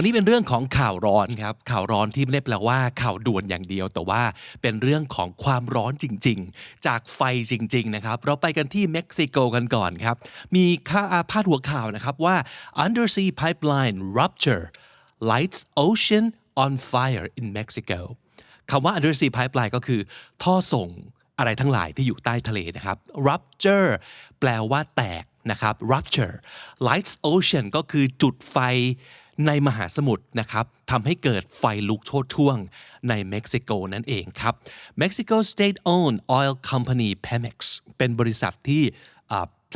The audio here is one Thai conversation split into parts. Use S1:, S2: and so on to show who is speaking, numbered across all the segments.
S1: วันนี้เป็นเรื่องของข่าวร้อนครับ ข่าวร้อนที่ไม่ได้แปลว่าข่าวด่วนอย่างเดียว แต่ว่าเป็นเรื่องของความร้อนจริง ๆ จากไฟจริง ๆ นะครับ เราไปกันที่เม็กซิโกกันก่อนครับ มีค่าพาดหัวข่าวนะครับว่า undersea pipeline rupture lights ocean on fire in Mexico คำว่า undersea pipeline ก็คือท่อส่งอะไรทั้งหลายที่อยู่ใต้ทะเลนะครับ rupture แปลว่าแตกนะครับ rupture lights ocean ก็คือจุดไฟ ในมหาสมุทรนะครับทำให้เกิดไฟลุกโชนช่วงในเม็กซิโกนั่นเองครับ Mexico state owned oil company Pemex เป็นบริษัทที่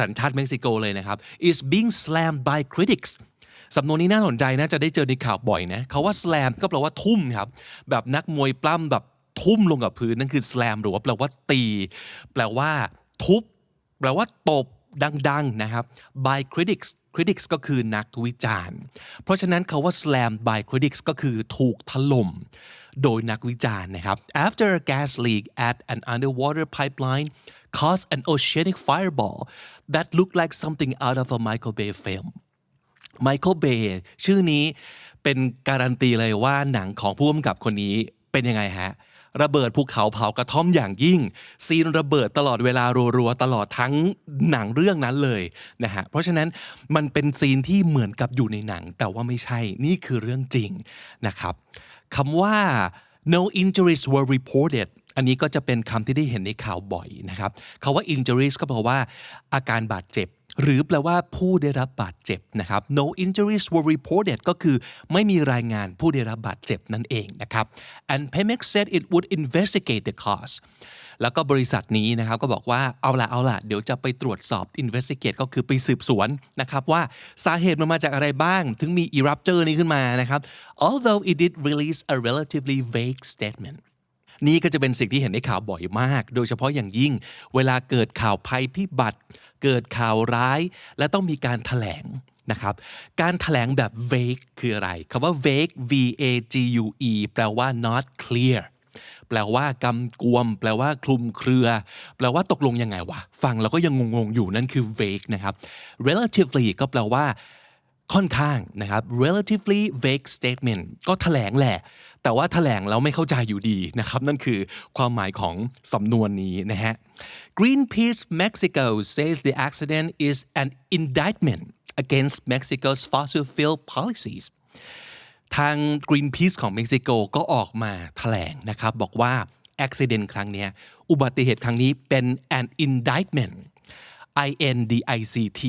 S1: สัญชาติเม็กซิโกเลยนะครับ is being slammed by critics สำนวนนี้น่าสนใจนะจะได้เจอในข่าวบ่อยนะเขาว่า slam ก็แปลว่าทุ่มครับ แบบนักมวยปล้ำแบบทุ่มลงกับพื้นนั่นคือ slam หรือว่าแปลว่าตี แปลว่าทุบ แปลว่าตบ ดังๆนะครับ by critics critics ก็คือนักวิจารณ์ เพราะฉะนั้นคาว่า slam by critics ก็คือถูกถล่มโดยนักวิจารณ์นะครับ after a gas leak at an underwater pipeline caused an oceanic fireball that looked like something out of a Michael Bay film ไมเคิลเบย์ชื่อนี้เป็นการันตีเลยว่าหนังของผู้กำกับคนนี้เป็นยังไงฮะ ระเบิดภูเขาเผากระท่อมอย่างยิ่ง ซีนระเบิดตลอดเวลารัวๆตลอดทั้งหนังเรื่องนั้นเลยนะฮะเพราะฉะนั้นมันเป็นซีนที่เหมือนกับอยู่ในหนัง แต่ว่าไม่ใช่นี่คือเรื่องจริงนะครับคำว่า no injuries were reported อันนี้ก็จะเป็นคำที่ได้เห็นในข่าวบ่อยนะครับคาว่า injuries ก็แปลว่าอาการบาดเจ็บ หรือแปลว่าผู้ได้รับบาดเจ็บนะครับ no injuries were reported ก็คือไม่มีรายงานผู้ได้รับบาดเจ็บนั่นเองนะครับ and Pemex said it would investigate the cause แล้วก็บริษัทนี้นะครับก็บอกว่าเอาละเอาละเดี๋ยวจะไปตรวจสอบ investigate ก็คือไปสืบสวนนะครับว่าสาเหตุมันมาจากอะไรบ้าง ถึงมี erupture นี้ขึ้นมานะครับ although it did release a relatively vague statement นี่ก็จะเป็นสิ่งที่เห็นในข่าวบ่อยมาก โดยเฉพาะอย่างยิ่ง เวลาเกิดข่าวภัยพิบัติ เกิดข่าวร้าย และต้องมีการถแถลงนะครับการถแถลงแบบ vague คืออะไรคำว่า vague v a g u e แปลว่า not clear แปลว่ากำกวม แปลว่าคลุมเครือ แปลว่าตกลงยังไงวะฟังแล้วก็ยังงงๆอยู่นั่นคือ vague นะครับ relatively ก็แปลว่าค่อนข้างนะครับ relatively vague statement ก็แถลงแหละ แต่ว่าแถลงแล้วไม่เข้าใจอยู่ดีนะครับ นั่นคือความหมายของสำนวนนี้นะฮะ Greenpeace Mexico says the accident is an indictment against Mexico's fossil fuel policies ทาง Greenpeace ของเม็กซิโกก็ออกมาแถลงนะครับ บอกว่า accident ครั้งนี้ อุบัติเหตุครั้งนี้เป็น an indictment I N D I C T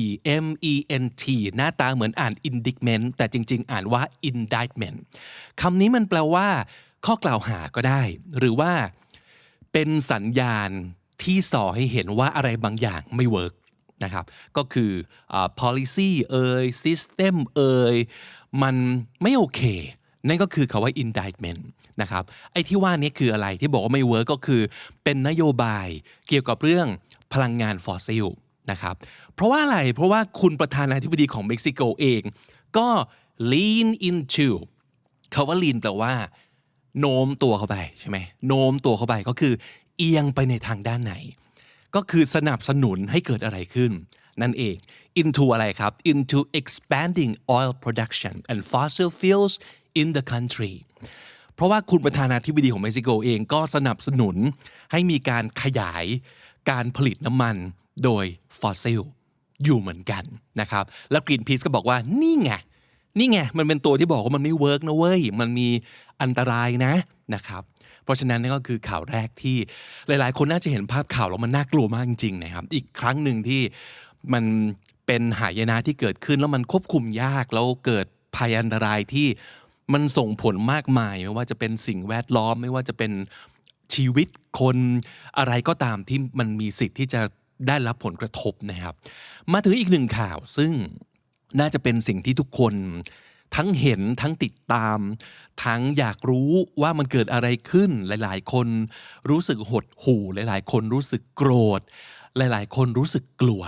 S1: M E N T หน้าตาเหมือนอ่าน indictment แต่จริง ๆ อ่านว่า indictment คำนี้มันแปลว่า ข้อกล่าวหาก็ได้ หรือว่าเป็นสัญญาณที่ส่อให้เห็นว่าอะไรบางอย่างไม่เวิร์กนะครับก็คือ policy เอ่ย system เอ่ยมันไม่โอเค นั่นก็คือคาว่า indictment นะครับไอ้ที่ว่านี้คืออะไรที่บอกว่าไม่เวิร์กก็คือ เป็นนโยบายเกี่ยวกับเรื่องพลังงานฟอสซิล นะครับเพราะว่าอะไรเพราะว่าคุณประธานาธิบดีของเม็กซิโกเองก็ lean into คาว่า lean แปลว่า โน้มตัวเข้าไปใช่ไหมโน้มตัวเข้าไปก็คือ เอียงไปในทางด้านไหน ก็คือสนับสนุนให้เกิดอะไรขึ้น นั่นเอง into อะไรครับ into expanding oil production and fossil fuels in the country เพราะว่าคุณประธานาธิบดีของเม็กซิโกเองก็สนับสนุนให้มีการขยาย การผลิตน้ำมันโดยฟอสซิลอยู่เหมือนกันนะครับแล้ว Greenpeace ก็บอกว่านี่ไงนี่ไงมันเป็นตัวที่บอกว่ามันไม่เวิร์กนะเว้ยมันมีอันตรายนะนะครับเพราะฉะนั้นนั่นก็คือข่าวแรกที่หลาย ๆ คนน่าจะเห็นภาพข่าวแล้วมันน่ากลัวมากจริงๆนะครับอีกครั้งหนึ่งที่มันเป็นหายนะที่เกิดขึ้นแล้วมันควบคุมยากแล้วเกิดภัยอันตรายที่มันส่งผลมากมายไม่ว่าจะเป็นสิ่งแวดล้อมไม่ว่าจะเป็น ชีวิตคนอะไรก็ตามที่มันมีสิทธิ์ที่จะได้รับผลกระทบนะครับ มาถึงอีกหนึ่งข่าวซึ่งน่าจะเป็นสิ่งที่ทุกคนทั้งเห็นทั้งติดตาม ทั้งอยากรู้ว่ามันเกิดอะไรขึ้นหลาย ๆ คนรู้สึกหดหู่ หลาย ๆ คนรู้สึกโกรธ หลาย ๆ คนรู้สึกกลัว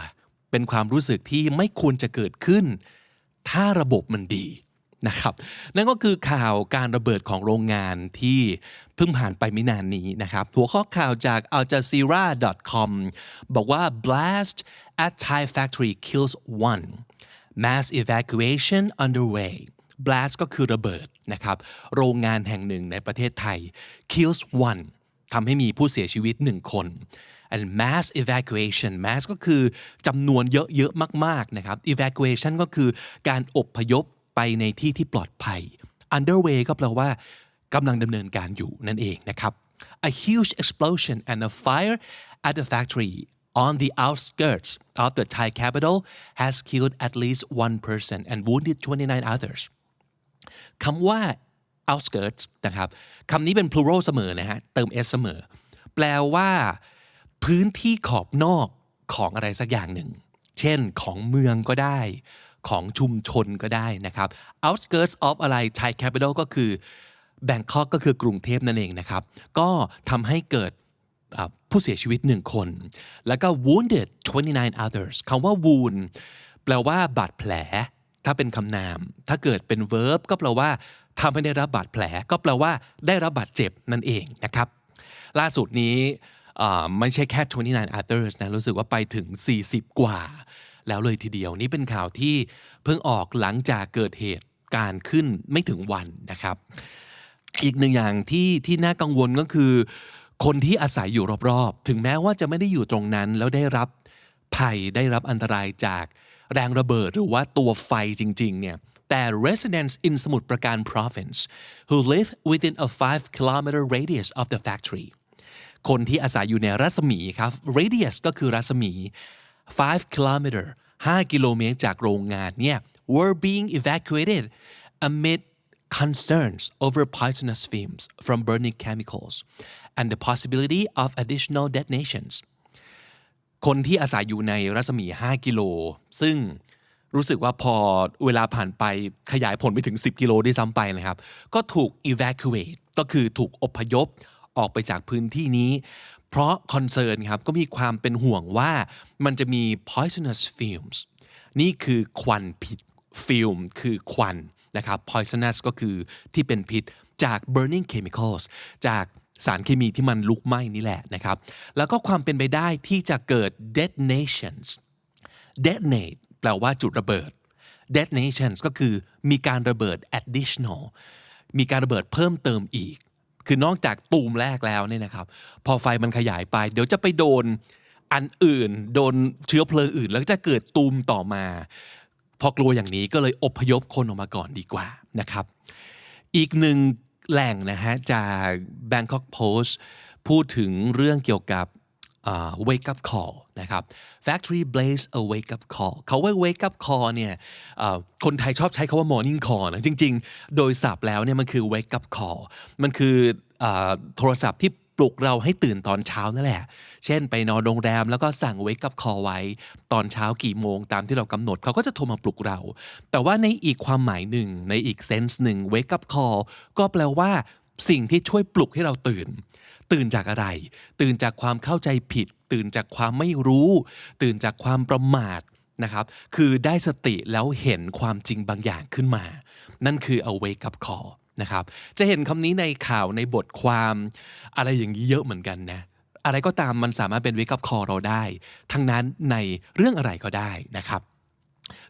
S1: เป็นความรู้สึกที่ไม่ควรจะเกิดขึ้น ถ้าระบบมันดี นะครับ นั่นก็คือข่าวการระเบิดของโรงงานที่เพิ่งผ่านไปไม่นานนี้นะครับ หัวข้อข่าวจาก Al Jazeera com บอกว่า blast at Thai factory kills one mass evacuation underway blast ก็คือระเบิดนะครับ โรงงานแห่งหนึ่งในประเทศไทย kills one ทำให้มีผู้เสียชีวิตหนึ่งคน and mass evacuation mass ก็คือจำนวนเยอะๆมากๆนะครับ evacuation ก็คือการอบพยพ ไปในที่ที่ปลอดภัย underway ก็แปลว่ากำลังดำเนินการอยู่นั่นเองนะครับ a huge explosion and a fire at the factory on the outskirts of the Thai capital has killed at least one person and wounded 29 others คำว่า outskirts นะครับคำนี้เป็น plural เสมอนะฮะ เติม s เสมอ แปลว่า พื้นที่ขอบนอกของอะไรสักอย่างหนึ่ง เช่นของเมืองก็ได้ ของชุมชนก็ได้นะครับ outskirts of อะไร Thai capital ก็คือ Bangkok ก็คือกรุงเทพนั่นเองนะครับ ก็ทำให้เกิดผู้เสียชีวิตหนึ่งคน แล้วก็ wounded 29 others คำว่า wound แปลว่าบาดแผล ถ้าเป็นคำนาม ถ้าเกิดเป็น verb ก็แปลว่าทำให้ได้รับบาดแผล ก็แปลว่าได้รับบาดเจ็บนั่นเองนะครับ ล่าสุดนี้ไม่ใช่แค่ 29 others นะ รู้สึกว่าไปถึง 40 กว่า แล้วเลยทีเดียว นี่เป็นข่าวที่เพิ่งออกหลังจากเกิดเหตุการณ์ขึ้นไม่ถึงวันนะครับ อีกหนึ่งอย่างที่ที่น่ากังวลก็คือ คนที่อาศัยอยู่รอบๆ ถึงแม้ว่าจะไม่ได้อยู่ตรงนั้น แล้วได้รับภัยได้รับอันตรายจากแรงระเบิดหรือว่าตัวไฟจริงๆเนี่ยแต่ residents in สมุทรปราการ province who live within a 5 kilometer radius of the factory คนที่อาศัยอยู่ในรัศมีครับ radius ก็คือรัศมี 5 kilometer 5 กิโลเมตรจากโรงงานเนี่ย were being evacuated amid concerns over poisonous fumes from burning chemicals and the possibility of additional detonations คนที่อาศัยอยู่ในรัศมี 5 กิโล ซึ่งรู้สึกว่าพอเวลาผ่านไปขยายผลไปถึง 10 กิโลได้วยซ้ำไปนะครับ ก็ถูก evacuate ก็คือถูกอพยพออกไปจากพื้นที่นี้ เพราะ concern ครับก็มีความเป็นห่วงว่ามันจะมี poisonous fumes นี่คือควันพิษ film คือควันนะครับ poisonous ก็คือที่เป็นพิษจาก burning chemicals จากสารเคมีที่มันลุกไหม้นี่แหละนะครับ แล้วก็ความเป็นไปได้ที่จะเกิด detonations detonate แปลว่าจุดระเบิด detonations ก็คือมีการระเบิด additional มีการระเบิดเพิ่มเติมอีก คือนอกจากตูมแรกแล้วเนี่ยนะครับ พอไฟมันขยายไป เดี๋ยวจะไปโดนอันอื่น โดนเชื้อเพลิงอื่น แล้วก็จะเกิดตูมต่อมา พอกลัวอย่างนี้ก็เลยอพยพคนออกมาก่อนดีกว่านะครับ อีกหนึ่งแหล่งนะฮะจาก Bangkok Post พูดถึงเรื่องเกี่ยวกับ อ่า wake up call นะครับ factory blaze a wake up call เขาว่า wake up call เนี่ยคนไทยชอบใช้คาว่า morning call นะจริง ๆ โดยศัพท์แล้วเนี่ยมันคือ wake up call มันคือโทรศัพท์ที่ปลุกเราให้ตื่นตอนเช้านั่นแหละ เช่นไปนอนโรงแรมแล้วก็สั่ง wake up call ไว้ ตอนเช้ากี่โมงตามที่เรากำหนดเขาก็จะโทรมาปลุกเรา แต่ว่าในอีกความหมายหนึ่งในอีกเซนส์หนึ่ง wake up call ก็แปลว่าสิ่งที่ช่วยปลุกให้เราตื่น ตื่นจากอะไร ตื่นจากความเข้าใจผิด ตื่นจากความไม่รู้ ตื่นจากความประมาทนะครับ คือได้สติแล้วเห็นความจริงบางอย่างขึ้นมา นั่นคือ a wake up call นะครับ จะเห็นคำนี้ในข่าวในบทความอะไรอย่างนี้เยอะเหมือนกันนะอะไรก็ตามมันสามารถเป็น wake up call เราได้ ทั้งนั้นในเรื่องอะไรก็ได้นะครับ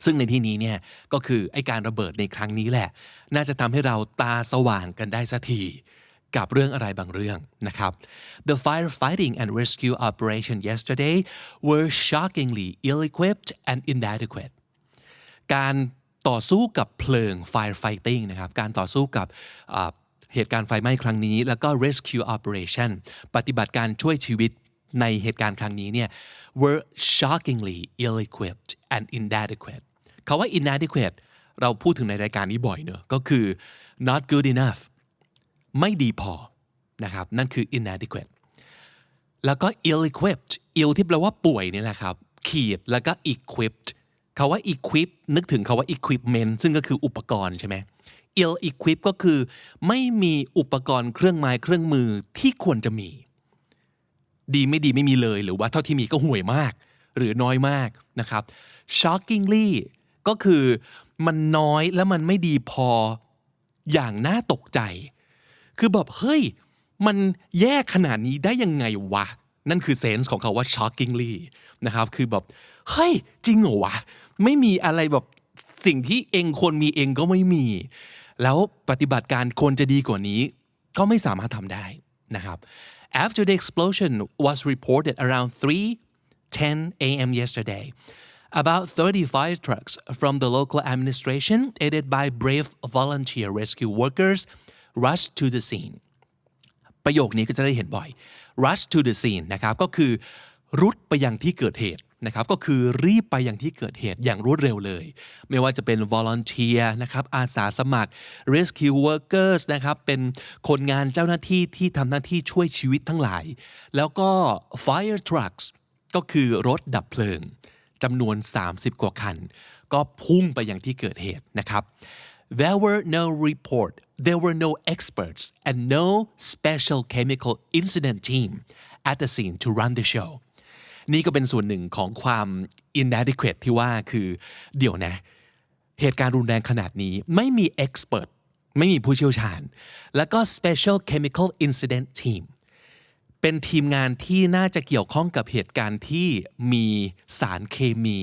S1: ซึ่งในที่นี้เนี่ยก็คือไอการระเบิดในครั้งนี้แหละ น่าจะทำให้เราตาสว่างกันได้สักที กับเรื่องอะไรบางเรื่องนะครับ The firefighting and rescue operation yesterday were shockingly ill-equipped and inadequate การต่อสู้กับเพลิง firefighting นะครับ การต่อสู้กับเหตุการณ์ไฟไหม้ครั้งนี้ แล้วก็ rescue operation ปฏิบัติการช่วยชีวิตในเหตุการณ์ครั้งนี้เนี่ย were shockingly ill-equipped and inadequate คาว่า inadequate เราพูดถึงในรายการนี้บ่อยเนอะก็คือ not good enough ไม่ดีพอนะครับนั่นคือ inadequate แล้วก็ ill-equipped ill ที่แปลว่าป่วยนี่แหละครับขีดแล้วก็ equipped คาว่า equip นึกถึงคาว่า equipment ซึ่งก็คืออุปกรณ์ใช่ไหม ill-equipped ก็คือ ไม่มีอุปกรณ์เครื่องไม้เครื่องมือที่ควรจะมี ดีไม่ดีไม่มีเลยหรือว่าเท่าที่มีก็ห่วยมาก หรือน้อยมากนะครับ shockingly ก็คือมันน้อยและมันไม่ดีพออย่างน่าตกใจ คือแบบเฮ้ย มันแย่ขนาดนี้ได้ยังไงวะ นั่นคือเซนส์ของเขาว่า shockingly นะครับคือแบบเฮ้ยจริงเหรอวะ ไม่มีอะไรแบบสิ่งที่เองควรมีเองก็ไม่มี แล้วปฏิบัติการควรจะดีกว่านี้ ก็ไม่สามารถทำได้นะครับ After the explosion was reported around 3:10 a.m. yesterday, about 30 fire trucks from the local administration, aided by brave volunteer rescue workers, rush to the scene. ประโยคนี้ก็จะได้เห็นบ่อย rush to the scene นะครับก็คือรุดไปยังที่เกิดเหตุนะครับก็คือรีบไปยังที่เกิดเหตุอย่างรวดเร็วเลย ไม่ว่าจะเป็น volunteer นะครับอาสาสมัคร rescue workers นะครับเป็นคนงานเจ้าหน้าที่ที่ทำหน้าที่ช่วยชีวิตทั้งหลาย แล้วก็ fire trucks ก็คือรถดับเพลิงจำนวน 30 กว่าคัน ก็พุ่งไปยังที่เกิดเหตุนะครับ There were no report, there were no experts, and no special chemical incident team at the scene to run the show. นี่ก็เป็นส่วนหนึ่งของความ inadequate ที่ว่าคือเดี๋ยวนะ เหตุการณ์รุนแรงขนาดนี้ไม่มี expert ไม่มีผู้เชี่ยวชาญ แล้วก็ special chemical incident team เป็นทีมงานที่น่าจะเกี่ยวข้องกับเหตุการณ์ที่มีสารเคมี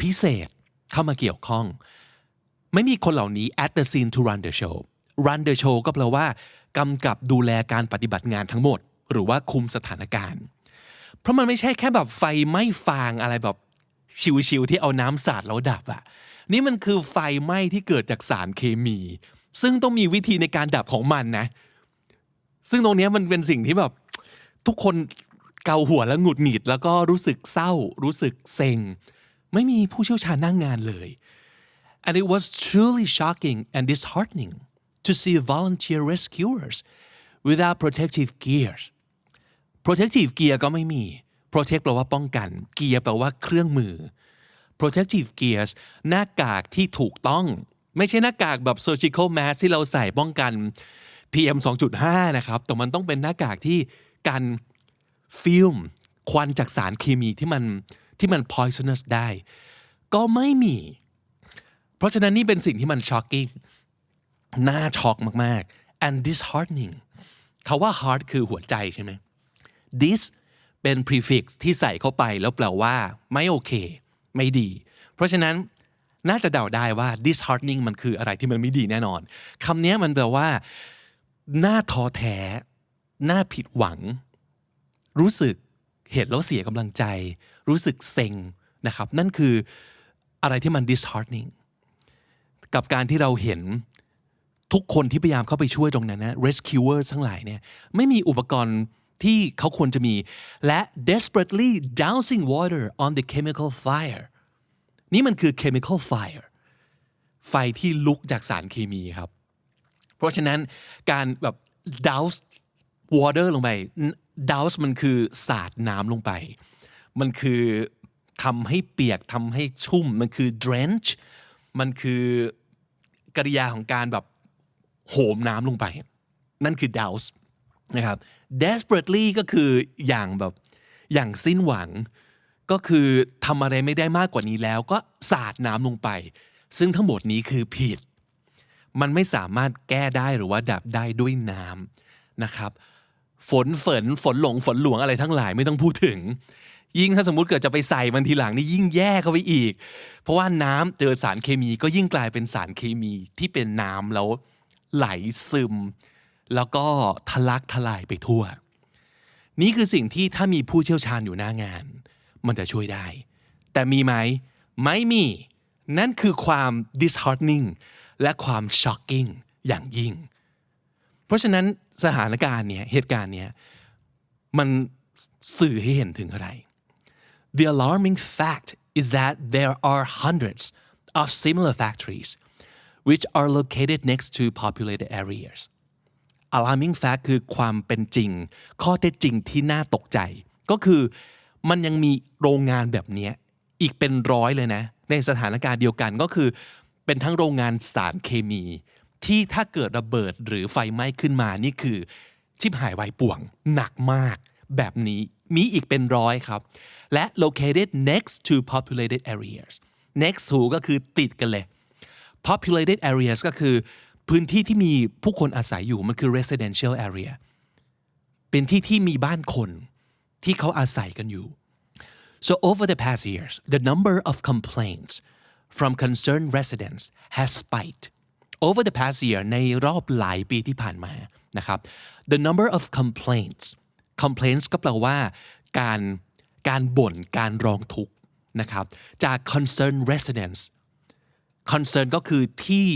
S1: พิเศษเข้ามาเกี่ยวข้อง ไม่มีคนเหล่านี้ at the scene to run the show run the show ก็แปลว่ากำกับดูแลการปฏิบัติงานทั้งหมด หรือว่าคุมสถานการณ์ เพราะมันไม่ใช่แค่แบบไฟไม้ฟางอะไรแบบชิวๆที่เอาน้ำสาดแล้วดับอะนี่มันคือไฟไหม้ที่เกิดจากสารเคมี ซึ่งต้องมีวิธีในการดับของมันนะ ซึ่งตรงนี้มันเป็นสิ่งที่แบบทุกคนเกาหัวแล้วหงุดหงิด แล้วก็รู้สึกเศร้า รู้สึกเซ็ง ไม่มีผู้เชี่ยวชาญนั่งงานเลย and it was truly shocking and disheartening to see volunteer rescuers without protective gears protective gear ก็ไม่มี protect แปลว่าป้องกัน gear แปลว่าเครื่องมือ protective gears หน้ากากที่ถูกต้อง ไม่ใช่หน้ากากแบบ surgical mask ที่เราใส่ป้องกัน PM 2.5 นะครับ แต่มันต้องเป็นหน้ากากที่กันฟิล์มควันจากสารเคมีที่มันที่มัน poisonous ได้ ก็ไม่มี เพราะฉะนั้นนี่เป็นสิ่งที่มัน shocking น่าช็อกมากๆ and disheartening คาว่า heart คือหัวใจใช่ไหม this เป็น prefix ที่ใส่เข้าไปแล้วแปลว่า ไม่โอเค ไม่ดี เพราะฉะนั้นน่าจะเดาได้ว่า disheartening มันคืออะไรที่มันไม่ดีแน่นอนคำนี้มันแปลว่าน่าท้อแท้น่าผิดหวัง รู้สึกเห็นแล้วเสียกำลังใจ รู้สึกเซ็งนะครับ นั่นคืออะไรที่มัน disheartening กับการที่เราเห็นทุกคนที่พยายามเข้าไปช่วยตรงนั้นนะ rescuer ทั้งหลายเนี่ยไม่มีอุปกรณ์ที่เขาควรจะมี และ desperately dousing water on the chemical fire นี่มันคือ chemical fire ไฟที่ลุกจากสารเคมีครับ เพราะฉะนั้นการแบบ douse water ลงไป douse มันคือสาดน้ำลงไป มันคือทำให้เปียกทำให้ชุ่ม มันคือ drench มันคือ กริยาของการแบบโหมน้ำลงไป นั่นคือ douse นะครับ desperately ก็คืออย่างแบบอย่างสิ้นหวัง ก็คือทำอะไรไม่ได้มากกว่านี้แล้ว ก็สาดน้ำลงไป ซึ่งทั้งหมดนี้คือผิด มันไม่สามารถแก้ได้หรือว่าดับได้ด้วยน้ำนะครับ ฝนฝนฝนหลงฝนหลวงอะไรทั้งหลายไม่ต้องพูดถึง ยิ่งถ้าสมมุติเกิดจะไปใส่มันทีหลังนี่ยิ่งแย่เข้าไปอีก เพราะว่าน้ำเจอสารเคมีก็ยิ่งกลายเป็นสารเคมีที่เป็นน้ำแล้วไหลซึม แล้วก็ทะลักทลายไปทั่ว นี่คือสิ่งที่ถ้ามีผู้เชี่ยวชาญอยู่หน้างาน มันจะช่วยได้ แต่มีไหมไม่มี นั่นคือความ disheartening และความ shocking อย่างยิ่ง เพราะฉะนั้นสถานการณ์เนี้ยเหตุการณ์เนี้ยมันสื่อให้เห็นถึงอะไร The alarming fact is that there are hundreds of similar factories which are located next to populated areas alarming fact คือความเป็นจริง ข้อเท็จจริงที่น่าตกใจ ก็คือมันยังมีโรงงานแบบนี้อีกเป็นร้อยเลยนะ ในสถานการณ์เดียวกันก็คือ เป็นทั้งโรงงานสารเคมี ที่ถ้าเกิดระเบิดหรือไฟไหม้ขึ้นมานี่คือ ชิบหายไวป่วงหนักมากแบบนี้ มีอีกเป็นร้อยครับ และ located next to populated areas next to ก็คือติดกันเลย populated areas ก็คือ พื้นที่ที่มีผู้คนอาศัยอยู่มันคือ residential area เป็นที่ที่มีบ้านคนที่เขาอาศัยกันอยู่ So over the past years, the number of complaints from concerned residents has spiked. Over the past year ในรอบหลายปีที่ผ่านมานะครับ the number of complaints complaints ก็แปลว่าการการบ่นการร้องทุกข์นะครับ จาก concern residents concern ก็คือที่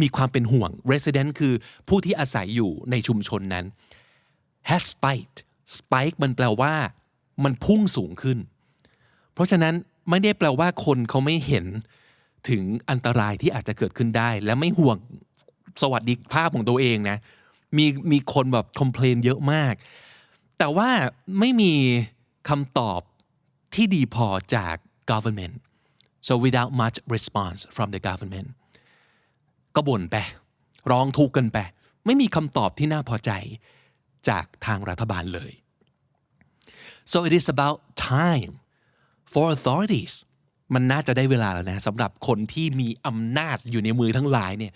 S1: มีความเป็นห่วง resident คือผู้ที่อาศัยอยู่ในชุมชนนั้น has spiked spike มันแปลว่า มันพุ่งสูงขึ้น เพราะฉะนั้นไม่ได้แปลว่าคนเขาไม่เห็นถึงอันตรายที่อาจจะเกิดขึ้นได้ และไม่ห่วงสวัสดิภาพของตัวเองนะ มีมีคนแบบคอมเพลนเยอะมาก แต่ว่าไม่มีคำตอบที่ดีพอจาก government so without much response from the government ก็บ่นไปร้องทุกข์กันไป ไม่มีคำตอบที่น่าพอใจจากทางรัฐบาลเลย so it is about time for authorities มันน่าจะได้เวลาแล้วนะสำหรับคนที่มีอำนาจอยู่ในมือทั้งหลายเนี่ย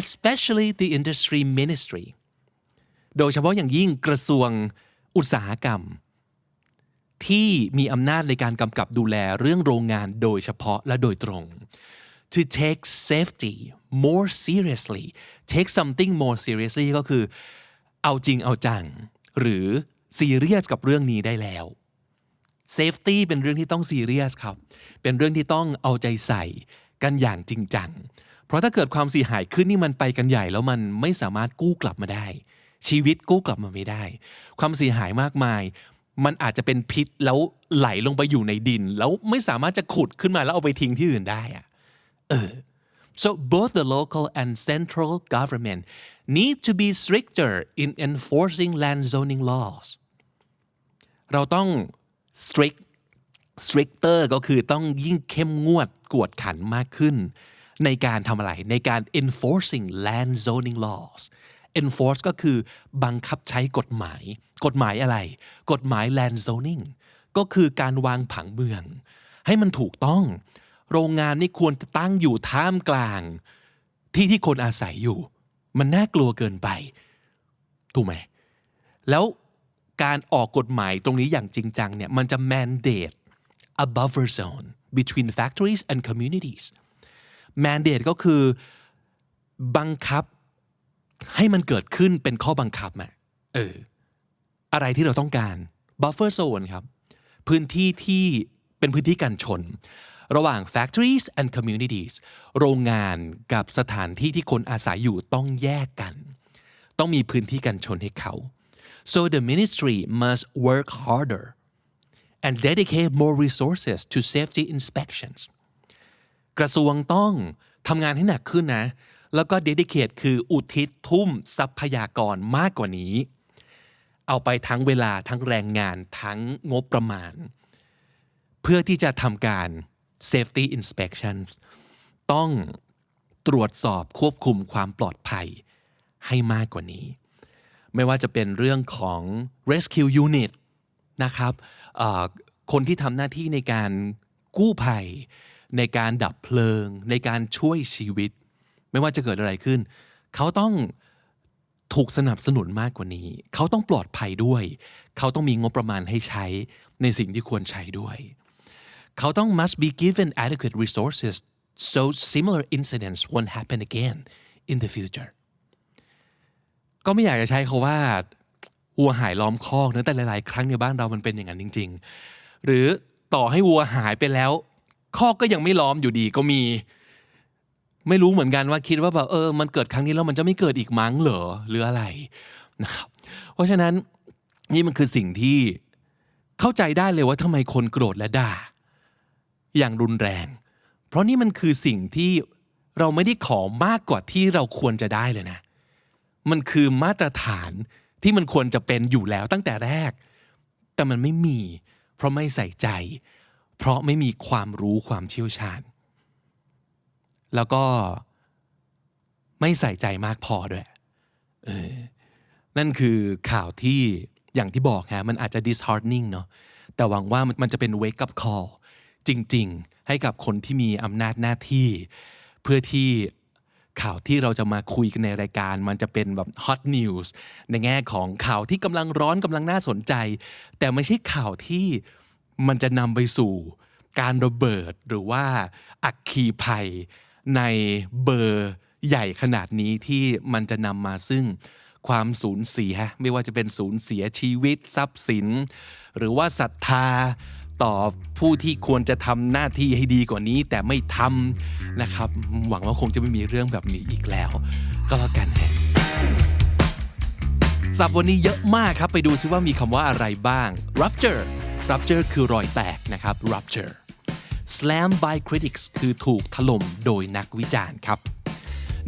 S1: especially the industry ministry โดยเฉพาะอย่างยิ่งกระทรวง อุตสาหกรรม ที่มีอำนาจในการกำกับดูแลเรื่องโรงงานโดยเฉพาะและโดยตรง to take safety more seriously take something more seriously ก็คือ เอาจริงเอาจัง หรือซีเรียสกับเรื่องนี้ได้แล้ว safety เป็นเรื่องที่ต้องซีเรียสครับ เป็นเรื่องที่ต้องเอาใจใส่กันอย่างจริงจัง เพราะถ้าเกิดความเสียหายขึ้นนี่มันไปกันใหญ่แล้วมันไม่สามารถกู้กลับมาได้ ชีวิตกู้กลับมาไม่ได้ ความเสียหายมากมาย มันอาจจะเป็นพิษแล้วไหลลงไปอยู่ในดิน แล้วไม่สามารถจะขุดขึ้นมาแล้วเอาไปทิ้งที่อื่นได้อะเออ so both the local and central government need to be stricter in enforcing land zoning laws เราต้อง strict stricter ก็คือต้องยิ่งเข้มงวดกวดขันมากขึ้น ในการทำอะไรในการ enforcing land zoning laws enforce ก็คือบังคับใช้กฎหมาย กฎหมายอะไร กฎหมาย land zoning ก็คือการวางผังเมือง ให้มันถูกต้อง โรงงานนี่ควรจะตั้งอยู่ท่ามกลาง ที่ที่คนอาศัยอยู่ มันน่ากลัวเกินไป ถูกไหม แล้วการออกกฎหมายตรงนี้อย่างจริงจังเนี่ยมันจะ mandate a buffer zone between factories and communities mandate ก็คือบังคับ ให้มันเกิดขึ้นเป็นข้อบังคับอะเออ อะไรที่เราต้องการ buffer zone ครับ พื้นที่ที่เป็นพื้นที่กันชน ระหว่าง factories and communities โรงงานกับสถานที่ที่คนอาศัยอยู่ต้องแยกกัน ต้องมีพื้นที่กันชนให้เขา so the ministry must work harder and dedicate more resources to safety inspections กระทรวงต้องทำงานให้หนักขึ้นนะ แล้วก็ dedicate คืออุทิศทุ่มทรัพยากรมากกว่านี้ เอาไปทั้งเวลาทั้งแรงงานทั้งงบประมาณ เพื่อที่จะทำการ safety inspections ต้องตรวจสอบควบคุมความปลอดภัยให้มากกว่านี้ ไม่ว่าจะเป็นเรื่องของ rescue unit นะครับคนที่ทำหน้าที่ในการกู้ภัย ในการดับเพลิง ในการช่วยชีวิต ไม่ว่าจะเกิดอะไรขึ้น เขาต้องถูกสนับสนุนมากกว่านี้ เขาต้องปลอดภัยด้วย เขาต้องมีงบประมาณให้ใช้ในสิ่งที่ควรใช้ด้วย เขาต้อง must be given adequate resources so similar incidents won't happen again in the future ก็ไม่อยากจะใช้คาว่าวัวหายล้อมคอกนะแต่หลาย ๆ ครั้งในบ้านเรามันเป็นอย่างนั้นจริง ๆ หรือต่อให้วัวหายไปแล้ว คอกก็ยังไม่ล้อมอยู่ดีก็มี ไม่รู้เหมือนกันว่าคิดว่าแบบเออมันเกิดครั้งนี้แล้วมันจะไม่เกิดอีกมั้งเหรอหรืออะไรนะครับเพราะฉะนั้นนี่มันคือสิ่งที่เข้าใจได้เลยว่าทำไมคนโกรธและด่า อย่างรุนแรง เพราะนี่มันคือสิ่งที่เราไม่ได้ขอมากกว่าที่เราควรจะได้เลยนะ มันคือมาตรฐานที่มันควรจะเป็นอยู่แล้วตั้งแต่แรก แต่มันไม่มี เพราะไม่ใส่ใจ เพราะไม่มีความรู้ความเชี่ยวชาญ แล้วก็ไม่ใส่ใจมากพอด้วยเออนั่นคือข่าวที่อย่างที่บอกฮะมันอาจจะ disheartening เนาะแต่หวังว่ามันจะเป็น wake up call จริง ๆ ให้กับคนที่มีอำนาจหน้าที่ เพื่อที่ข่าวที่เราจะมาคุยกันในรายการ มันจะเป็นแบบ hot news ในแง่ของข่าวที่กำลังร้อนกำลังน่าสนใจ แต่ไม่ใช่ข่าวที่มันจะนำไปสู่การระเบิดหรือว่าอักคีภัย ในเบอร์ใหญ่ขนาดนี้ที่มันจะนำมาซึ่งความสูญเสีย ไม่ว่าจะเป็นสูญเสียชีวิตทรัพย์สิน หรือว่าศรัทธาต่อผู้ที่ควรจะทำหน้าที่ให้ดีกว่านี้ แต่ไม่ทำนะครับ หวังว่าคงจะไม่มีเรื่องแบบนี้อีกแล้ว ก็แล้วกันฮะสับวันนี้เยอะมากครับ ไปดูซิว่ามีคำว่าอะไรบ้าง rupture rupture คือรอยแตกนะครับ rupture slam by critics คือถูกถล่มโดยนักวิจารณ์ครับ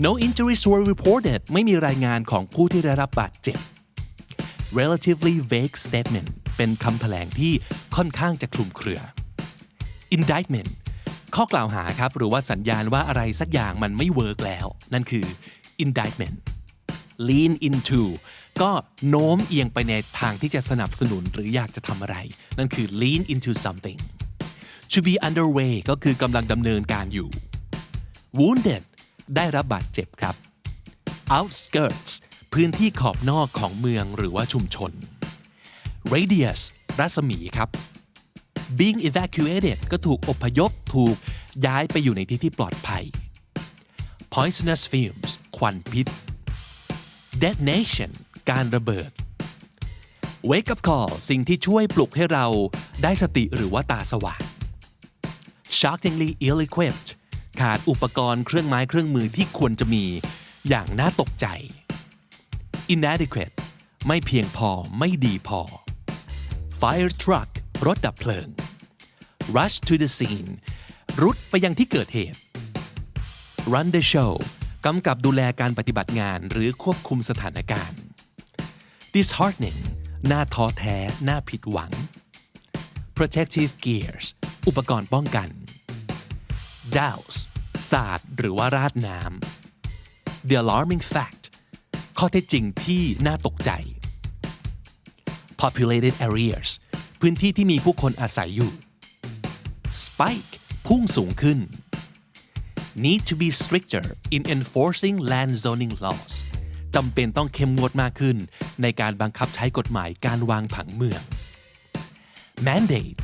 S1: no injuries were reported ไม่มีรายงานของผู้ที่ได้รับบาดเจ็บ relatively vague statement เป็นคำแถลงที่ค่อนข้างจะคลุมเครือ indictment ข้อกล่าวหาครับ หรือว่าสัญญาณว่าอะไรสักอย่างมันไม่เวิร์กแล้ว นั่นคือ indictment lean into ก็โน้มเอียงไปในทางที่จะสนับสนุนหรืออยากจะทำอะไร นั่นคือ lean into something to be underway ก็คือกำลังดำเนินการอยู่ wounded ได้รับบาดเจ็บครับ outskirts พื้นที่ขอบนอกของเมืองหรือว่าชุมชน radius รัศมีครับ being evacuated ก็ถูกอพยพถูกย้ายไปอยู่ในที่ที่ปลอดภัย poisonous fumes ควันพิษ detonation การระเบิด wake up call สิ่งที่ช่วยปลุกให้เราได้สติหรือว่าตาสว่าง shockingly ill-equipped ขาดอุปกรณ์เครื่องไม้เครื่องมือที่ควรจะมีอย่างน่าตกใจ inadequate ไม่เพียงพอไม่ดีพอ fire truck รถดับเพลิง rush to the scene รุดไปยังที่เกิดเหตุ run the show กำกับดูแลการปฏิบัติงานหรือควบคุมสถานการณ์ disheartening น่าท้อแท้ น่าผิดหวัง protective gears อุปกรณ์ป้องกัน douse สาดหรือว่าราดน้ำ the alarming fact ข้อเท็จจริงที่น่าตกใจ populated areas พื้นที่ที่มีผู้คนอาศัยอยู่ spike พุ่งสูงขึ้น need to be stricter in enforcing land zoning laws จำเป็นต้องเข้มงวดมากขึ้น ในการบังคับใช้กฎหมายการวางผังเมือง mandate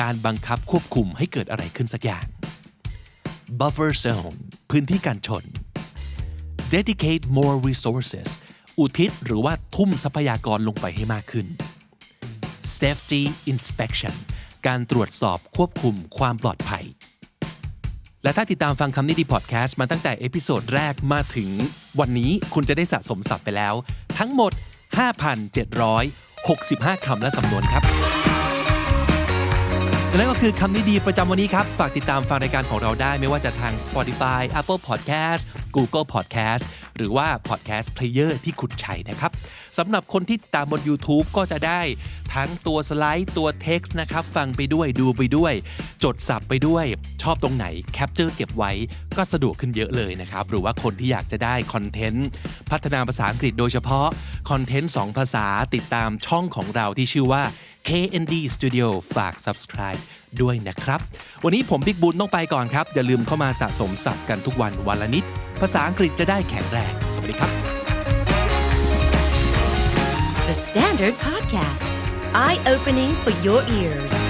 S1: การบังคับควบคุมให้เกิดอะไรขึ้นสักอย่าง buffer zone พื้นที่การชน dedicate more resources อุทิศหรือว่าทุ่มทรัพยากรลงไปให้มากขึ้น safety inspection การตรวจสอบควบคุมความปลอดภัย และถ้าติดตามฟังคำนี้ดีพอดแคสต์มาตั้งแต่เอพิโซดแรกมาถึงวันนี้คุณจะได้สะสมศัพท์ไปแล้ว ทั้งหมด 5,765 คำและสำนวนครับ และนั่นก็คือคำนี้ดีประจำวันนี้ครับ ฝากติดตามฟังรายการของเราได้ไม่ว่าจะทาง Spotify Apple Podcast Google Podcast หรือว่า Podcast Player ที่คุณใช้นะครับสำหรับคนที่ตามบน YouTube ก็จะได้ทั้งตัวสไลด์ตัว text นะครับ ฟังไปด้วยดูไปด้วย จดสับไปด้วย ชอบตรงไหนแคปเจอร์เก็บไว้ก็สะดวกขึ้นเยอะเลยนะครับ หรือว่าคนที่อยากจะได้คอนเทนต์พัฒนาภาษาอังกฤษโดยเฉพาะคอนเทนต์2ภาษาติดตามช่องของเราที่ชื่อว่า KND Studio ฝาก subscribe ด้วยนะครับ วันนี้ผมบิ๊กบุญต้องไปก่อนครับ อย่าลืมเข้ามาสะสมศัพท์กันทุกวันวันละนิด ภาษาอังกฤษจะได้แข็งแรง สวัสดีครับ
S2: The Standard Podcast, eye opening for your ears.